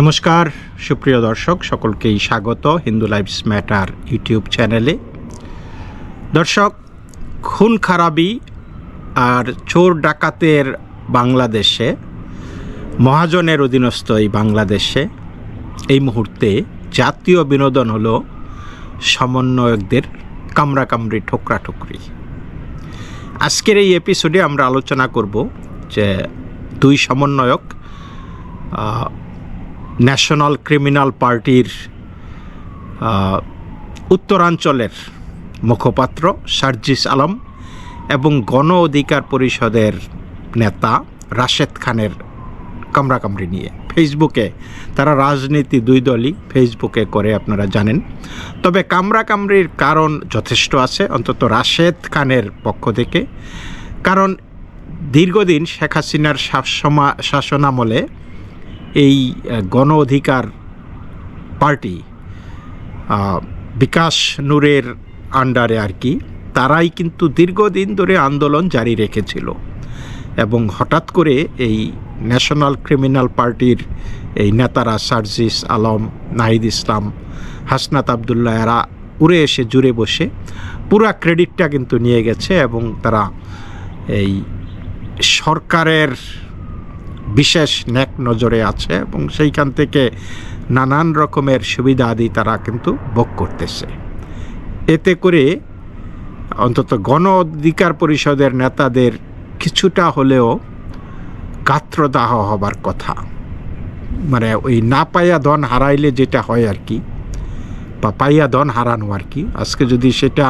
নমস্কার, সুপ্রিয় দর্শক, সকলকেই স্বাগত হিন্দু লাইফস ম্যাটার ইউটিউব চ্যানেলে। দর্শক, খুন খারাপি আর চোর ডাকাতের বাংলাদেশে, মহাজনের অধীনস্থ এই বাংলাদেশে, এই মুহূর্তে জাতীয় বিনোদন হলো সমন্বয়কদের কামড়াকামড়ি, ঠোকরাঠুকরি। আজকের এই এপিসোডে আমরা আলোচনা করব যে দুই সমন্বয়ক ন্যাশনাল ক্রিমিনাল পার্টির উত্তরাঞ্চলের মুখপাত্র সার্জিস আলম এবং গণ অধিকার পরিষদের নেতা রাশেদ খানের কামড়াকামড়ি নিয়ে। ফেসবুকে তারা রাজনীতি দুই দলই ফেসবুকে করে আপনারা জানেন। তবে কামড়াকামড়ির কারণ যথেষ্ট আছে, অন্তত রাশেদ খানের পক্ষ থেকে। কারণ দীর্ঘদিন শেখ হাসিনার শাসনামলে এই গণ অধিকার পার্টি বিকাশ নূরের আন্ডারে আর কি, তারাই কিন্তু দীর্ঘদিন ধরে আন্দোলন জারি রেখেছিল। এবং হঠাৎ করে এই ন্যাশনাল ক্রিমিনাল পার্টির এই নেতারা সার্জিস আলম, নাহিদ ইসলাম, হাসনাত আবদুল্লাহ, এরা উড়ে এসে জুড়ে বসে পুরা ক্রেডিটটা কিন্তু নিয়ে গেছে এবং তারা এই সরকারের বিশেষ ন্যাক নজরে আছে এবং সেইখান থেকে নানান রকমের সুবিধা আদি তারা কিন্তু ভোগ করতেছে। এতে করে অন্তত গণ অধিকার পরিষদের নেতাদের কিছুটা হলেও গাত্রদাহ হবার কথা। মানে ওই না পাইয়া ধন হারাইলে যেটা হয় আর কি, বা পাইয়া ধন হারানো আর কি, আজকে যদি সেটা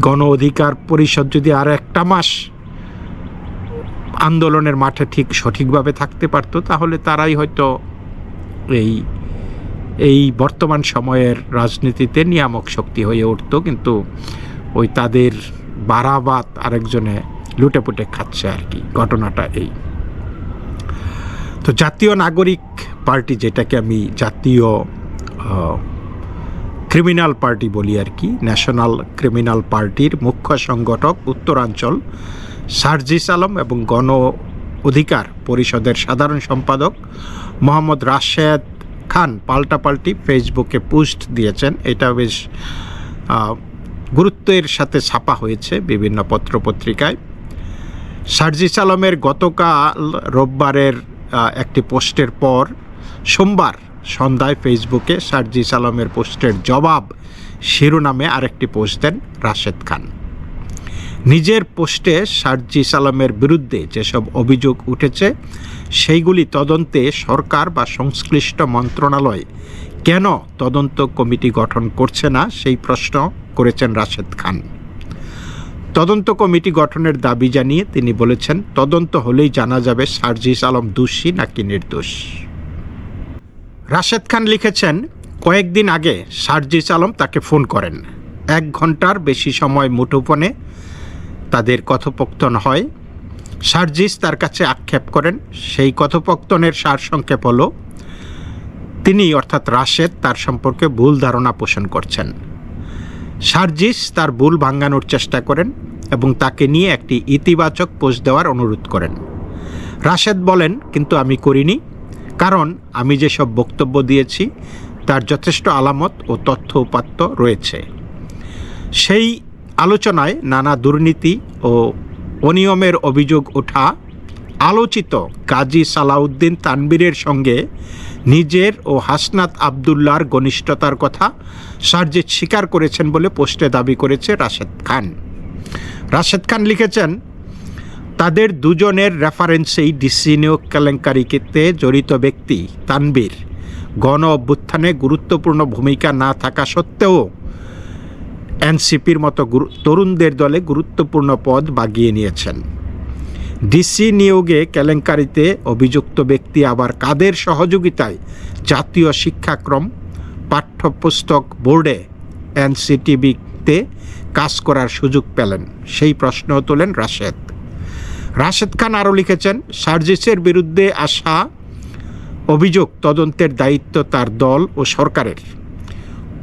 গণ অধিকার পরিষদ যদি আর একটা মাস আন্দোলনের মাঠে ঠিক সঠিকভাবে থাকতে পারতো, তাহলে তারাই হয়তো এই এই বর্তমান সময়ের রাজনীতিতে নিয়ামক শক্তি হয়ে উঠতো, কিন্তু ওই তাদের বারাবাত আরেকজনে লুটেপুটে খাচ্ছে আর কি, ঘটনাটা এই। তো জাতীয় নাগরিক পার্টি যেটাকে আমি জাতীয় ক্রিমিনাল পার্টি বলি আর কি, ন্যাশনাল ক্রিমিনাল পার্টির মুখ্য সংগঠক উত্তরাঞ্চল সার্জিস আলম এবং গণ অধিকার পরিষদের সাধারণ সম্পাদক মোহাম্মদ রাশেদ খান পাল্টাপাল্টি ফেসবুকে পোস্ট দিয়েছেন। এটা বেশ গুরুত্বের সাথে ছাপা হয়েছে বিভিন্ন পত্রপত্রিকায়। সার্জিস আলমের গতকাল রোববারের একটি পোস্টের পর সোমবার সন্ধ্যায় ফেসবুকে সার্জিস আলমের পোস্টের জবাব শিরোনামে আরেকটি পোস্ট দেন রাশেদ খান। নিজের পোস্টে সার্জিস আলমের বিরুদ্ধে যেসব অভিযোগ উঠেছে, সেইগুলি তদন্তে সরকার বা সংশ্লিষ্ট মন্ত্রণালয় কেন তদন্ত কমিটি গঠন করছে না, সেই প্রশ্ন করেছেন রাশেদ খান। তদন্ত কমিটি গঠনের দাবি জানিয়ে তিনি বলেছেন, তদন্ত হলেই জানা যাবে সার্জিস আলম দোষী নাকি নির্দোষ। রাশেদ খান লিখেছেন, কয়েকদিন আগে সার্জিস আলম তাকে ফোন করেন। এক ঘণ্টার বেশি সময় মুঠোফোনে তাদের কথোপকথন হয়। সার্জিস তার কাছে আক্ষেপ করেন, সেই কথোপকথনের সারসংক্ষেপ হল, তিনি অর্থাৎ রাশেদ তার সম্পর্কে ভুল ধারণা পোষণ করছেন। সার্জিস তার ভুল ভাঙানোর চেষ্টা করেন এবং তাকে নিয়ে একটি ইতিবাচক পোস্ট দেওয়ার অনুরোধ করেন। রাশেদ বলেন, কিন্তু আমি করিনি, কারণ আমি যেসব বক্তব্য দিয়েছি তার যথেষ্ট আলামত ও তথ্য উপাত্ত রয়েছে। সেই আলোচনায় নানা দুর্নীতি ও অনিয়মের অভিযোগ ওঠা আলোচিত কাজী সালাউদ্দিন তানবীরের সঙ্গে নিজের ও হাসনাত আবদুল্লার ঘনিষ্ঠতার কথা সার্জিৎ স্বীকার করেছেন বলে পোস্টে দাবি করেছে রাশেদ খান। রাশেদ খান লিখেছেন, তাদের দুজনের রেফারেন্সেই ডিসি নিয়োগ কেলেঙ্কারিতে জড়িত ব্যক্তি তানবীর। গণ অভ্যুত্থানে গুরুত্বপূর্ণ ভূমিকা না থাকা সত্ত্বেও এনসিপির মতো তরুণদের দলে গুরুত্বপূর্ণ পদ বাগিয়ে নিয়েছেন। ডিসি নিয়োগে কেলেঙ্কারিতে অভিযুক্ত ব্যক্তি আবার কাদের সহযোগিতায়? জাতীয় শিক্ষাক্রম, পাঠ্যপুস্তক বোর্ডে এনসিটিভিতে কাজ করার সুযোগ পেলেন, সেই প্রশ্ন তোলেন রাশেদ। রাশেদ খান আরও লিখেছেন, সার্জিসের বিরুদ্ধে আসা অভিযোগ তদন্তের দায়িত্ব তার দল ও সরকারের।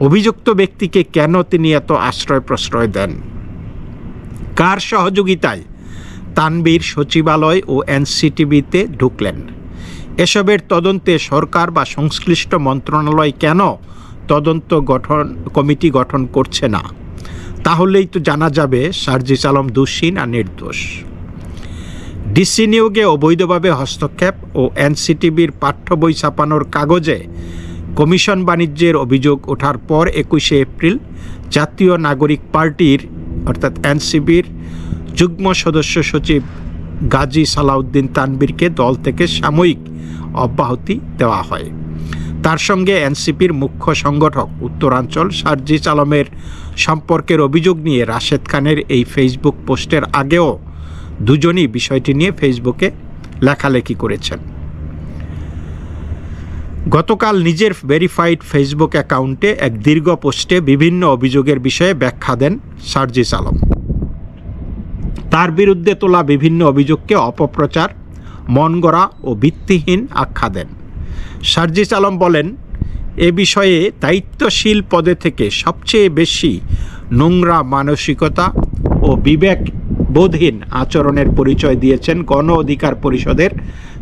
অভিযুক্ত ব্যক্তিকে কেন তিনি এত আশ্রয় প্রশ্রয় দেন? কার সহযোগিতায় তানবীর সচিবালয় ও এনসিটিভিতে ঢুকলেন? এসবের তদন্তে সরকার বা সংশ্লিষ্ট মন্ত্রণালয় কেন তদন্ত গঠন, কমিটি গঠন করছে না? তাহলেই তো জানা যাবে সার্জিস আলম দোষী না নির্দোষ। ডিসি নিয়োগে অবৈধভাবে হস্তক্ষেপ ও এনসিটিভির পাঠ্য বই ছাপানোর কাগজে কমিশন বাণিজ্যের অভিযোগ ওঠার পর একুশে এপ্রিল জাতীয় নাগরিক পার্টির, অর্থাৎ এনসিবির যুগ্ম সদস্য সচিব গাজী সালাউদ্দিন তানবীরকে দল থেকে সাময়িক অব্যাহতি দেওয়া হয়। তার সঙ্গে এনসিপির মুখ্য সংগঠক উত্তরাঞ্চল সার্জিস আলমের সম্পর্কের অভিযোগ নিয়ে রাশেদ খানের এই ফেসবুক পোস্টের আগেও দুজনই বিষয়টি নিয়ে ফেসবুকে লেখালেখি করেছেন। গতকাল নিজের ভেরিফাইড ফেসবুক অ্যাকাউন্টে এক দীর্ঘ পোস্টে বিভিন্ন অভিযোগের বিষয়ে ব্যাখ্যা দেন সার্জিস আলম। তার বিরুদ্ধে তোলা বিভিন্ন অভিযোগকে অপপ্রচার মন গড়া ও ভিত্তিহীন আখ্যা দেন। সার্জিস আলম বলেন, এ বিষয়ে দায়িত্বশীল পদে থেকে সবচেয়ে বেশি নোংরা মানসিকতা ও বিবেক বোধহীন আচরণের পরিচয় দিয়েছেন গণ অধিকার পরিষদের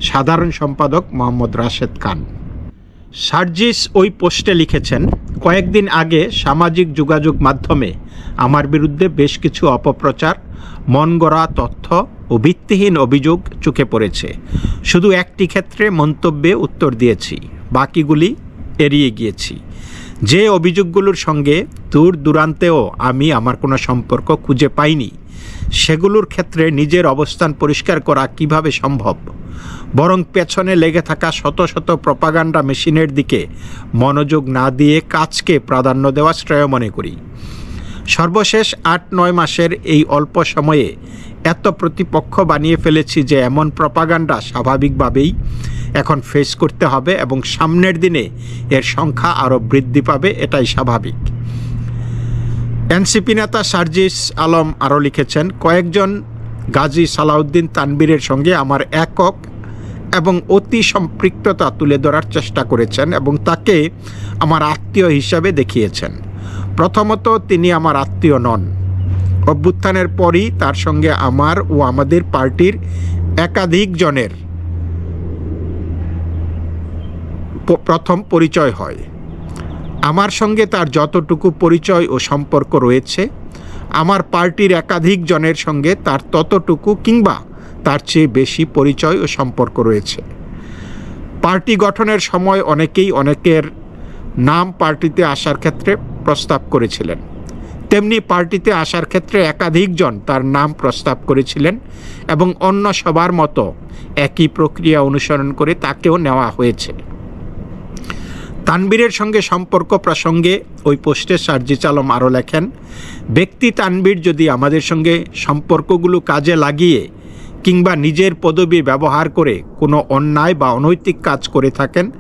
সাধারণ সম্পাদক মোহাম্মদ রাশেদ খান। সার্জিস ওই পোস্টে লিখেছেন, কয়েকদিন আগে সামাজিক যোগাযোগ মাধ্যমে আমার বিরুদ্ধে বেশ কিছু অপপ্রচার, মন গড়া তথ্য ও ভিত্তিহীন অভিযোগ চোখে পড়েছে। শুধু একটি ক্ষেত্রে মন্তব্যে উত্তর দিয়েছি, বাকিগুলি এড়িয়ে গিয়েছি। যে অভিযোগগুলোর সঙ্গে দূর দূরান্তেও আমি আমার কোনো সম্পর্ক খুঁজে পাইনি, সেগুলোর ক্ষেত্রে নিজের অবস্থান পরিষ্কার করা কীভাবে সম্ভব? বরং পেছনে লেগে থাকা শত শত প্রপাগান্ডা মেশিনের দিকে মনোযোগ না দিয়ে কাজকে প্রাধান্য দেওয়া শ্রেয় মনে করি। সর্বশেষ আট নয় মাসের এই অল্প সময়ে এত প্রতিপক্ষ বানিয়ে ফেলেছি যে এমন প্রপাগান্ডা স্বাভাবিকভাবেই এখন ফেস করতে হবে এবং সামনের দিনে এর সংখ্যা আরও বৃদ্ধি পাবে, এটাই স্বাভাবিক। এনসিপি নেতা সার্জিস আলম আরও লিখেছেন, কয়েকজন গাজী সালাউদ্দিন তানবীরের সঙ্গে আমার একক এবং অতি সম্পৃক্ততা তুলে ধরার চেষ্টা করেছেন এবং তাকে আমার আত্মীয় হিসাবে দেখিয়েছেন। প্রথমত, তিনি আমার আত্মীয় নন। অভ্যুত্থানের পরই তার সঙ্গে আমার ও আমাদের পার্টির একাধিক জনের প্রথম পরিচয় হয়, আমার সঙ্গে তার যতটুকু পরিচয় ও সম্পর্ক রয়েছে, আমার পার্টির একাধিক জনের সঙ্গে তার ততটুকু কিংবা তার চেয়ে বেশি পরিচয় ও সম্পর্ক রয়েছে। পার্টি গঠনের সময় অনেকেই অনেকের নাম পার্টিতে আসার ক্ষেত্রে প্রস্তাব করেছিলেন। তেমনি পার্টিতে আসার ক্ষেত্রে একাধিকজন তার নাম প্রস্তাব করেছিলেন এবং অন্য সবার মতো একই প্রক্রিয়া অনুসরণ করে তাকেও নেওয়া হয়েছে। তানবীরের সঙ্গে সম্পর্ক প্রসঙ্গে ওই পোস্টে সার্জিস আলম আরও লেখেন, ব্যক্তি তানবীর যদি আমাদের সঙ্গে সম্পর্কগুলো কাজে লাগিয়ে কিংবা নিজের পদবি ব্যবহার করে কোনো অন্যায় বা অনৈতিক কাজ করে থাকেন,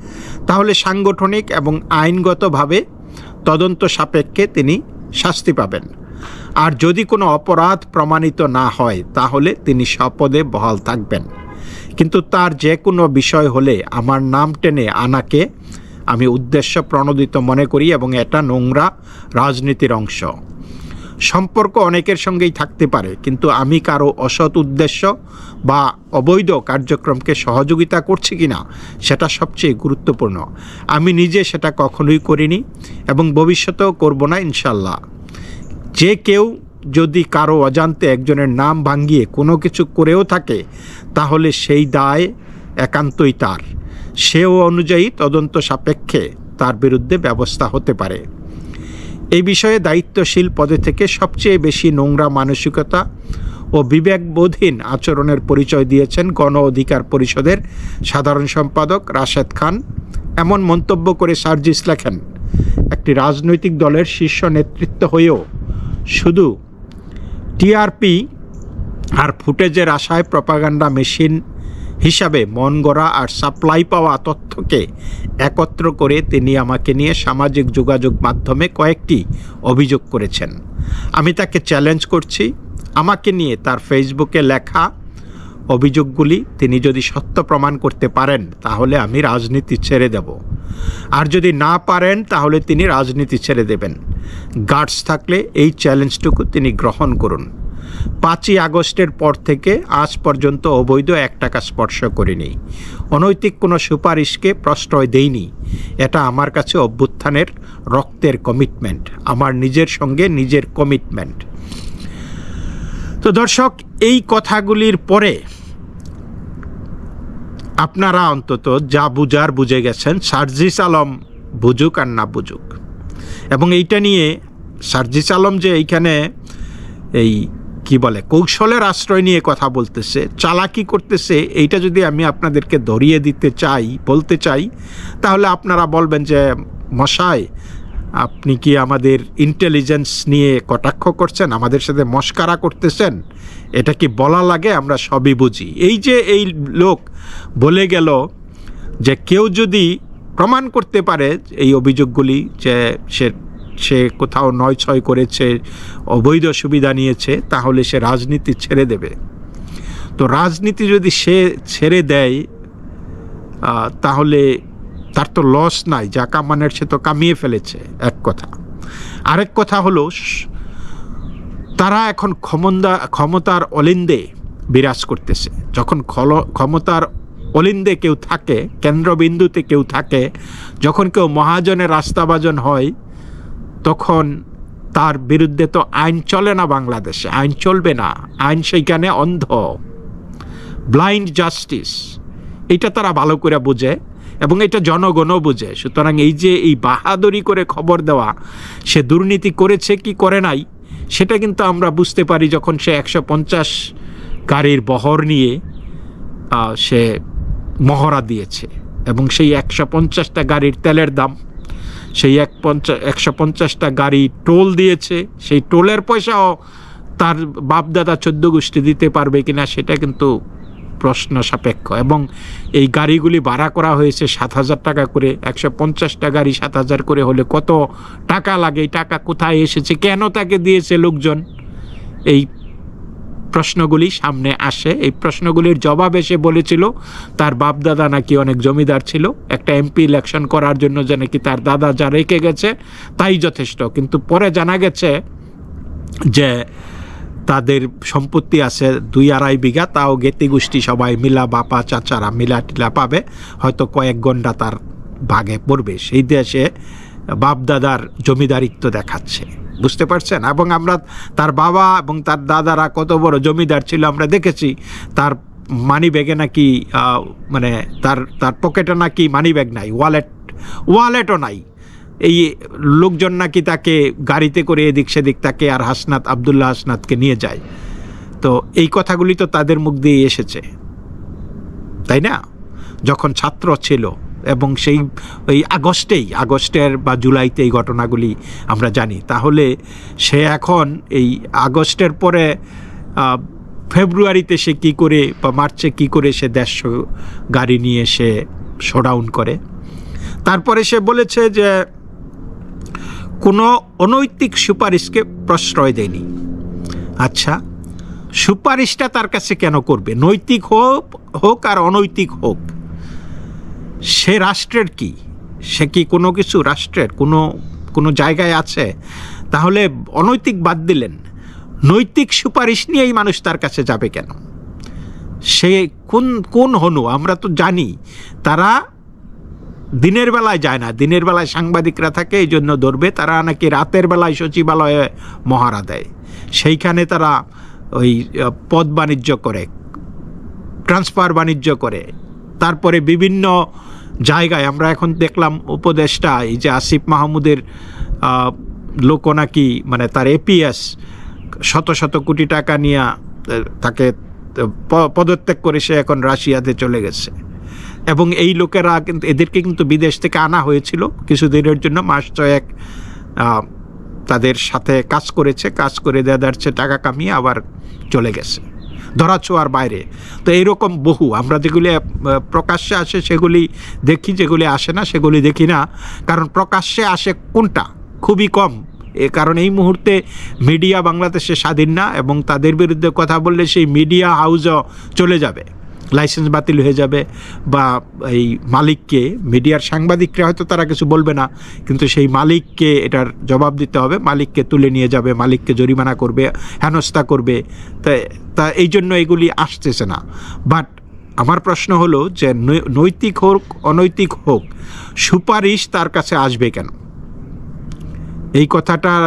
তাহলে সাংগঠনিক এবং আইনগতভাবে তদন্ত সাপেক্ষে তিনি শাস্তি পাবেন। আর যদি কোনো অপরাধ প্রমাণিত না হয়, তাহলে তিনি স্বপদে বহাল থাকবেন। কিন্তু তার যে কোনো বিষয় হলে আমার নাম টেনে আনাকে আমি উদ্দেশ্য প্রণোদিত মনে করি এবং এটা নোংরা রাজনীতির অংশ। সম্পর্ক অনেকের সঙ্গেই থাকতে পারে, কিন্তু আমি কারও অসৎ উদ্দেশ্য বা অবৈধ কার্যক্রমকে সহযোগিতা করছি কি না সেটা সবচেয়ে গুরুত্বপূর্ণ। আমি নিজে সেটা কখনোই করিনি এবং ভবিষ্যতেও করব না ইনশাল্লাহ যে কেউ যদি কারও অজান্তে একজনের নাম ভাঙ্গিয়ে কোনো কিছু করেও থাকে, তাহলে সেই দায় একান্তই তার। সেও অনুযায়ী তদন্ত সাপেক্ষে তার বিরুদ্ধে ব্যবস্থা হতে পারে। এই বিষয়ে দায়িত্বশীল পদে থেকে সবচেয়ে বেশি নোংরা মানসিকতা ও বিবেকবোধহীন আচরণের পরিচয় দিয়েছেন গণ অধিকার পরিষদের সাধারণ সম্পাদক রাশেদ খান। এমন মন্তব্য করে সার্জিস লেখেন, একটি রাজনৈতিক দলের শীর্ষ নেতৃত্ব হয়েও শুধু টিআরপি আর ফুটেজের আশায় প্রপাগান্ডা মেশিন হিসাবে মন গড়া আর সাপ্লাই পাওয়া তথ্যকে একত্র করে তিনি আমাকে নিয়ে সামাজিক যোগাযোগ মাধ্যমে কয়েকটি অভিযোগ করেছেন। আমি তাকে চ্যালেঞ্জ করছি। আমাকে নিয়ে তার ফেসবুকে লেখা অভিযোগগুলি তিনি যদি সত্য প্রমাণ করতে পারেন, তাহলে আমি রাজনীতি ছেড়ে দেব। আর যদি না পারেন, তাহলে তিনি রাজনীতি ছেড়ে দেবেন। গার্ডস থাকলে এই চ্যালেঞ্জটুকু তিনি গ্রহণ করুন। পাঁচই আগস্টের পর থেকে আজ পর্যন্ত অবৈধ এক টাকা স্পর্শ করিনি। অনৈতিক কোনো সুপারিশকে প্রশ্রয় দেইনি। এটা আমার কাছে অভ্যুত্থানের রক্তের কমিটমেন্ট আমার নিজের সঙ্গে নিজের কমিটমেন্ট তো দর্শক, এই কথাগুলির পরে আপনারা অন্তত যা বুঝার বুঝে গেছেন, সার্জিস আলম বুঝুক আর না বুঝুক। এবং এইটা নিয়ে সার্জিস আলম যে এইখানে এই কি বলে, কৌশলের আশ্রয় নিয়ে কথা বলতেছে, চালাকি করতেছে, এইটা যদি আমি আপনাদেরকে ধরিয়ে দিতে চাই, বলতে চাই, তাহলে আপনারা বলবেন যে, মশাই, আপনি কি আমাদের ইন্টেলিজেন্স নিয়ে কটাক্ষ করছেন, আমাদের সাথে মস্কারা করতেছেন? এটা কি বলা লাগে? আমরা সবই বুঝি। এই যে এই লোক বলে গেল যে, কেউ যদি প্রমাণ করতে পারে এই অভিযোগগুলি যে, সে সে কোথাও নয় ছয় করেছে, অবৈধ সুবিধা নিয়েছে, তাহলে সে রাজনীতি ছেড়ে দেবে। তো রাজনীতি যদি সে ছেড়ে দেয় তাহলে তার তো লস নাই, যা কামানের সে তো কামিয়ে ফেলেছে, এক কথা। আরেক কথা হলো, তারা এখন ক্ষমতা, ক্ষমতার অলিন্দে বিরাজ করতেছে। যখন ক্ষমতার অলিন্দে কেউ থাকে, কেন্দ্রবিন্দুতে কেউ থাকে, যখন কেউ মহাজনের রাস্তাবাজন হয় তখন তার বিরুদ্ধে তো আইন চলে না বাংলাদেশে, আইন চলবে না, আইন সেইখানে অন্ধ। ব্লাইন্ড জাস্টিস এটা তারা ভালো করে বোঝে এবং এটা জনগণও বোঝে। সুতরাং এই যে এই বাহাদুরি করে খবর দেওয়া, সে দুর্নীতি করেছে কি করে নাই, সেটা কিন্তু আমরা বুঝতে পারি যখন সে একশো পঞ্চাশ গাড়ির বহর নিয়ে সে মহড়া দিয়েছে এবং সেই একশো পঞ্চাশটা গাড়ির তেলের দাম সেই এক পঞ্চাশ একশো পঞ্চাশটা গাড়ি টোল দিয়েছে। সেই টোলের পয়সাও তার বাপদাদা চোদ্দ গোষ্ঠী দিতে পারবে কিনা সেটা কিন্তু প্রশ্ন সাপেক্ষ। এবং এই গাড়িগুলি ভাড়া করা হয়েছে সাত হাজার টাকা করে। একশো পঞ্চাশটা গাড়ি সাত হাজার করে হলে কত টাকা লাগে? এই টাকা কোথায় এসেছে? কেন তাকে দিয়েছে লোকজন? এই প্রশ্নগুলি সামনে আসে। এই প্রশ্নগুলির জবাব এসে বলেছিল, তার বাপ দাদা নাকি অনেক জমিদার ছিল। একটা এমপি ইলেকশন করার জন্য যে নাকি তার দাদা যা রেখে গেছে, তাই যথেষ্ট। কিন্তু পরে জানা গেছে যে তাদের সম্পত্তি আছে দুই আড়াই বিঘা, তাও গেতি গোষ্ঠী সবাই মিলা বাপা, চাচারা মিলা টিলা পাবে। হয়তো কয়েক ঘণ্টা তার ভাগে পড়বে। সেই দেশে বাপদাদার জমিদারিত্ব দেখাচ্ছে। বুঝতে পারছেন? এবং আমরা তার বাবা এবং তার দাদারা কত বড় জমিদার ছিল আমরা দেখেছি। তার মানি ব্যাগে নাকি মানে তার তার পকেটে নাকি মানি ব্যাগ নাই ওয়ালেট ওয়ালেটও নাই। এই লোকজন নাকি তাকে গাড়িতে করে এদিক সেদিক তাকে আর হাসনাত, আবদুল্লাহ হাসনাতকে নিয়ে যায়। তো এই কথাগুলি তো তাদের মুখ দিয়ে এসেছে। তাই না? যখন ছাত্র ছিল এবং সেই ওই আগস্টেই, আগস্টের বা জুলাইতে এই ঘটনাগুলি আমরা জানি। তাহলে সে এখন এই আগস্টের পরে ফেব্রুয়ারিতে সে কি করে বা মার্চে কি করে সে দেড়শো গাড়ি নিয়ে সে শোডাউন করে। তারপরে সে বলেছে যে, কোনো অনৈতিক সুপারিশকে প্রশ্রয় দেয়নি। আচ্ছা সুপারিশটা তার কাছে কেন করবে? নৈতিক হোক হোক আর অনৈতিক হোক। সে রাষ্ট্রের কি? সে কি কোনো কিছু রাষ্ট্রের? কোনো কোনো জায়গায় আছে? তাহলে অনৈতিক বাদ দিলেন। নৈতিক সুপারিশ নিয়েই মানুষ তার কাছে যাবে কেন? সে কোন কোন হনু? আমরা তো জানি। তারা দিনের বেলায় যায় না। দিনের বেলায় সাংবাদিকরা থাকে, এই জন্য ধরবে। তারা নাকি রাতের বেলায় সচিবালয়ে মহারা দেয়। সেইখানে তারা ওই পদ বাণিজ্য করে, ট্রান্সফার বাণিজ্য করে। তারপরে বিভিন্ন জায়গায় আমরা এখন দেখলাম উপদেষ্টা, এই যে আসিফ মাহমুদের লোক নাকি মানে তার এপিএস শত শত কোটি টাকা নিয়ে তাকে পদত্যাগ করে সে এখন রাশিয়াতে চলে গেছে। এবং এই লোকেরা কিন্তু, এদেরকে কিন্তু বিদেশ থেকে আনা হয়েছিল কিছুদিনের জন্য, মাস ছয়েক তাদের সাথে কাজ করেছে, কাজ করে দেদারছে টাকা কামিয়ে আবার চলে গেছে। ধরাছোঁয়ার বাইরে। তো এইরকম বহু। আমরা যেগুলি প্রকাশ্যে আসে সেগুলি দেখি, যেগুলি আসে না সেগুলি দেখি না। কারণ প্রকাশ্যে আসে কোনটা? খুবই কম। এ কারণ এই মুহূর্তে মিডিয়া বাংলাদেশে স্বাধীন না এবং তাদের বিরুদ্ধে কথা বললে সেই মিডিয়া হাউজও চলে যাবে। লাইসেন্স বাতিল হয়ে যাবে বা এই মালিককে, মিডিয়ার সাংবাদিকরা হয়তো তারা কিছু বলবে না, কিন্তু সেই মালিককে এটার জবাব দিতে হবে, মালিককে তুলে নিয়ে যাবে, মালিককে জরিমানা করবে, হেনস্থা করবে। তা তা এই জন্য এগুলি আসতেছে না। বাট আমার প্রশ্ন হলো যে নৈতিক হোক, অনৈতিক হোক, সুপারিশ তার কাছে আসবে কেন? এই কথাটার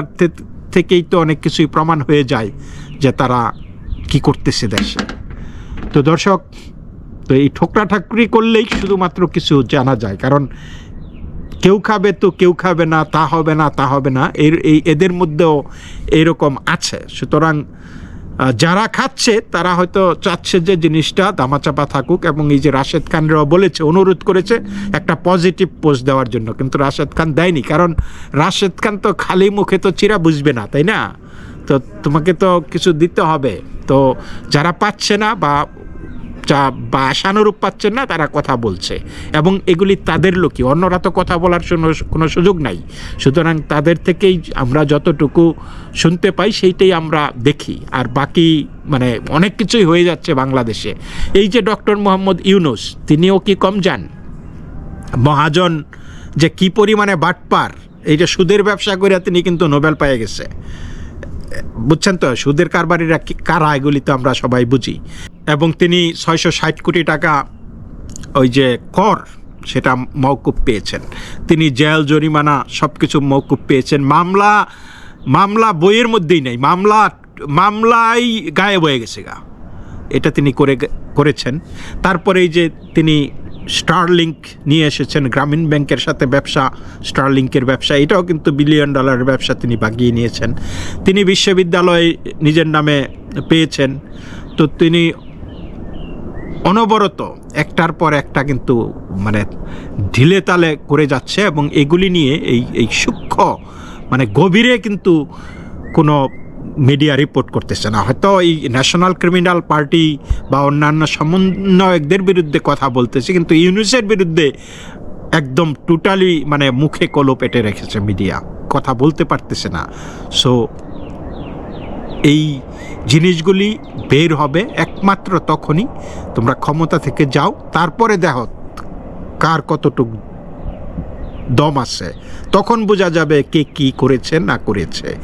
থেকেই তো অনেক কিছুই প্রমাণ হয়ে যায় যে তারা কি করতেছে দেশে। তো দর্শক তো এই ঠোকরা ঠাকুরি করলেই শুধুমাত্র কিছু জানা যায়। কারণ কেউ খাবে তো কেউ খাবে না, তা হবে না, তা হবে না। এর, এই, এদের মধ্যেও এরকম আছে। সুতরাং যারা খাচ্ছে, তারা হয়তো চাচ্ছে যে জিনিসটা দামাচাপা থাকুক এবং এই যে রাশেদ খানরাও বলেছে, অনুরোধ করেছে একটা পজিটিভ পোস্ট দেওয়ার জন্য। কিন্তু রাশেদ খান দেয়নি। কারণ রাশেদ খান তো খালি মুখে তো চিরা বুঝবে না, তাই না? তো তোমাকে তো কিছু দিতে হবে। তো যারা পাচ্ছে না বা যা বা আশানুরূপ পাচ্ছেন না, তারা কথা বলছে। এবং এগুলি তাদের লোকই, অন্যরা তো কথা বলার কোনো সুযোগ নাই। সুতরাং তাদের থেকেই আমরা যতটুকু শুনতে পাই, সেইটাই আমরা দেখি। আর বাকি মানে অনেক কিছুই হয়ে যাচ্ছে বাংলাদেশে। এই যে ডক্টর মোহাম্মদ ইউনুস, তিনিও কি কম যান? মহাজন যে কি পরিমাণে বাটপার, এই যে সুদের ব্যবসা করে তিনি কিন্তু নোবেল পেয়ে গেছে। বুঝছেন তো, সুদের কারবারিরা কারা, এগুলি তো আমরা সবাই বুঝি। এবং তিনি ছয়শো ষাট কোটি টাকা ওই যে কর, সেটা মৌকুব পেয়েছেন। তিনি জেল, জরিমানা সব কিছু মৌকুব পেয়েছেন। মামলা মামলা বইয়ের মধ্যেই নেই। মামলা, মামলাই গায়ে বয়ে গেছে গা। এটা তিনি করে করেছেন। তারপরে এই যে তিনি স্টারলিংক নিয়ে এসেছেন, গ্রামীণ ব্যাংকের সাথে ব্যবসা স্টারলিংকের ব্যবসা, এটাও কিন্তু বিলিয়ন ডলারের ব্যবসা তিনি বাগিয়ে নিয়েছেন। তিনি বিশ্ববিদ্যালয় নিজের নামে পেয়েছেন। তো তিনি অনবরত, একটার পর একটা কিন্তু মানে ঢিলে তালে করে যাচ্ছে এবং এগুলি নিয়ে এই এই সূক্ষ্ম মানে গভীরে কিন্তু কোনো মিডিয়া রিপোর্ট করতেছে না। হয়তো এই ন্যাশনাল ক্রিমিনাল পার্টি বা অন্যান্য সমন্বয়কদের বিরুদ্ধে কথা বলতেছে, কিন্তু ইউনিসের বিরুদ্ধে একদম টোটালি মানে মুখে কলো পেটে রেখেছে মিডিয়া। কথা বলতে পারতেছে না। সো এই জিনিসগুলি বের হবে একমাত্র তখনই। তোমরা ক্ষমতা থেকে যাও, তারপরে দেখো কার কতটুক দম আছে। তখন বোঝা যাবে কে কি করেছে, না করেছে।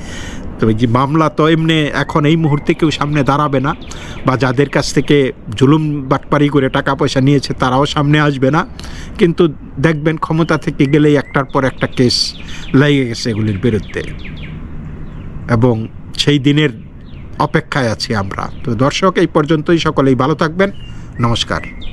তো এই যে মামলা তো এমনি এখন এই মুহূর্তে কেউ সামনে দাঁড়াবে না, বা যাদের কাছ থেকে জুলুম বাটপারি করে টাকা পয়সা নিয়েছে, তারাও সামনে আসবে না। কিন্তু দেখবেন ক্ষমতা থেকে গেলেই একটার পর একটা কেস লেগে গেছে এগুলির বিরুদ্ধে। এবং সেই দিনের অপেক্ষায় আছি আমরা। তো দর্শক এই পর্যন্তই। সকলেই ভালো থাকবেন। নমস্কার।